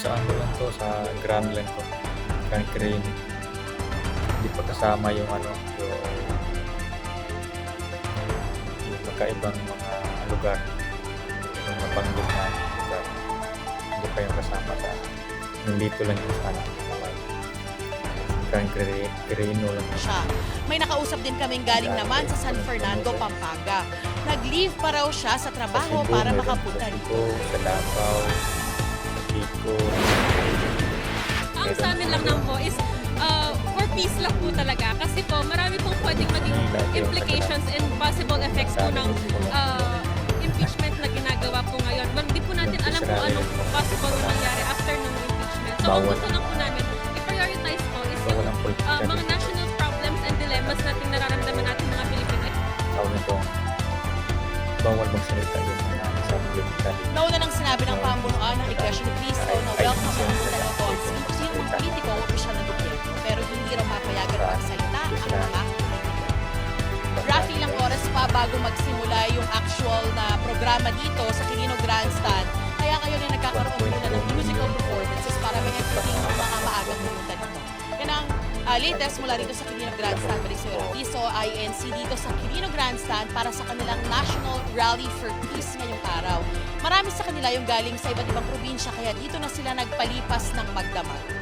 sa ano lang to, sa Grand lang to. Grand Crane. Hindi pa kasama yung ano, yung, yung magkaibang mga lugar. Yung nabanggit na lugar. Hindi pa yung kasama sa nandito lang yung sana. Grand Crane lang. siya. May nakausap din kaming galing naman sa San Fernando, Pampanga. Nag-leave pa raw siya sa trabaho Cebu, para makapunta. Cebu, Sa Davao, peace lang po talaga. Kasi po marami pong pwedeng maging implications and possible effects po ng uh, impeachment na ginagawa po ngayon. Well, Hindi po natin alam kung anong possible na mangyari after ng impeachment. So, ang Bawal. gusto lang po namin, i-prioritize po is yung uh, mga national problems and dilemmas natin nararamdaman natin mga Pilipino. tawag nito. Bawal magsalita yung mga sa political. Nauna nang sinabi ng pamunuan ng Iglesia ni Cristo na welcome ang sino bago magsimula yung actual na programa dito sa Quirino Grandstand. Kaya ngayon ay nagkakaroon muna ng musical performances para may entertain yung mga maagang pumunta dito. Yan ang ah, latest mula rito sa Quirino Grandstand. Balik sa Piso, INC dito sa Quirino Grandstand para sa kanilang National Rally for Peace ngayong araw. Marami sa kanila yung galing sa iba't ibang probinsya kaya dito na sila nagpalipas ng magdamag.